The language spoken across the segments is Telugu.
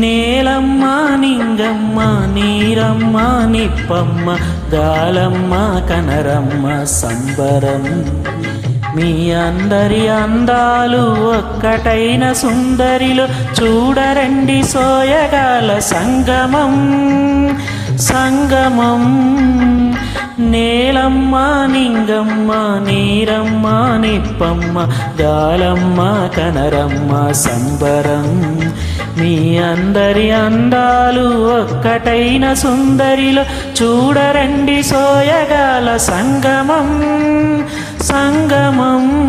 నింగమ్మ నీరమ్మ నిప్పమ్మ గాలమ్మ కనరమ్మ సంబరం. మీ అందరి అందాలు ఒక్కటైన సుందరిలో చూడరండి సోయగాల సంగమం సంగమం. నేలమ్మ నింగమ్మ నీరమ్మ నిప్పమ్మ గాలమ్మ కనరమ్మ సంబరం. మీ అందరి అందాలు ఒక్కటైన సుందరిలో చూడరండి సోయగాల సంగమం. సంగమం.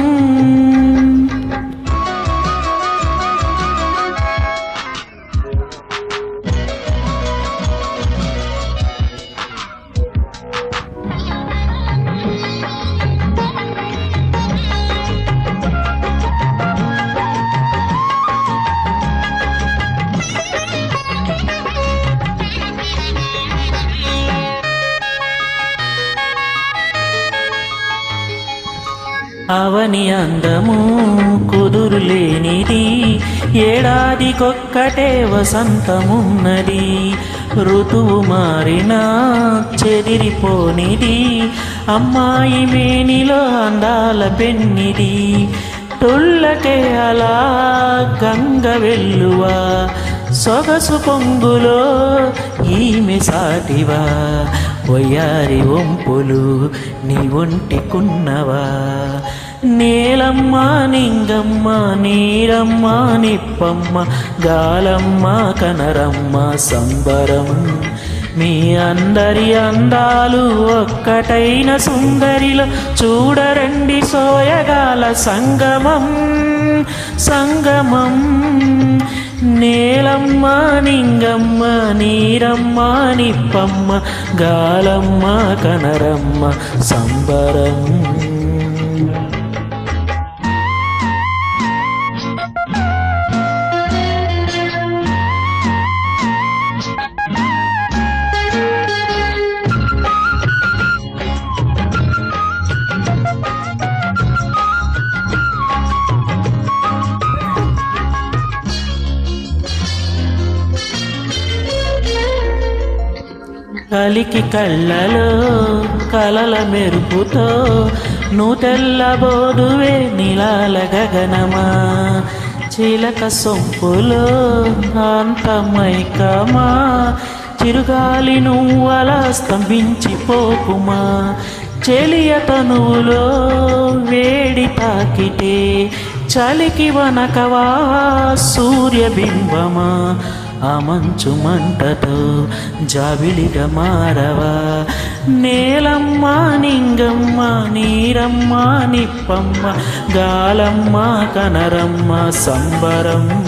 అవని అందము కుదురులేనిది. ఏడాదికొక్కటే వసంతమున్నది. ఋతువు మారినా చెదిరిపోనిది. అమ్మాయి మేనిలో అందాల పెన్నిది. తుళ్ళకే అలా గంగ వెల్లువా. సొగసు పొంగులో ఈమె సాటివా? వయ్యారి వంపులు నీ ఒంటికున్నవా? నేలమ్మ నింగమ్మ నీరమ్మ నిప్పమ్మ గాలమ్మ కనరమ్మ సంబరం. మీ అందరి అందాలు ఒక్కటైన సుందరిలో చూడరండి సోయగాల సంగమం సంగమం. నేలమ్మ నింగమ్మ నీరమ్మ నిప్పమ్మ గాలమ్మ కనరమ్మ సంబరం కలికి కళ్ళలో కలల మెరుపుతో నువ్వు తెల్లబోదువే నీలాల గగనమా? చిలక సొంపులో అంతమైకమా? చిరుగాలి నువ్వలా స్తంభించిపోకుమా? చెలియ తనువులో వేడి తాకితే చలికి వనకవా? సూర్యబింబమా ఆ మంచు మంటతో జాబిలిగా మారవా? నేలమ్మ నింగమ్మ నీరమ్మ నిప్పమ్మ గాలమ్మ కనరమ్మ సంబరం.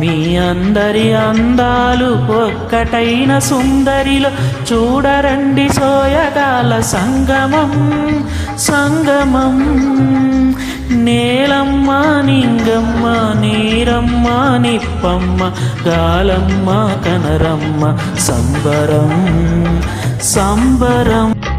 మీ అందరి అందాలు ఒక్కటైన సుందరిలో చూడరండి సోయగాల సంగమం సంగమం. నేలమ్మ నింగమ్మ నీరమ్మ నిప్పమ్మ గాలమ్మ కనరమ్మ సంబరం సంబరం.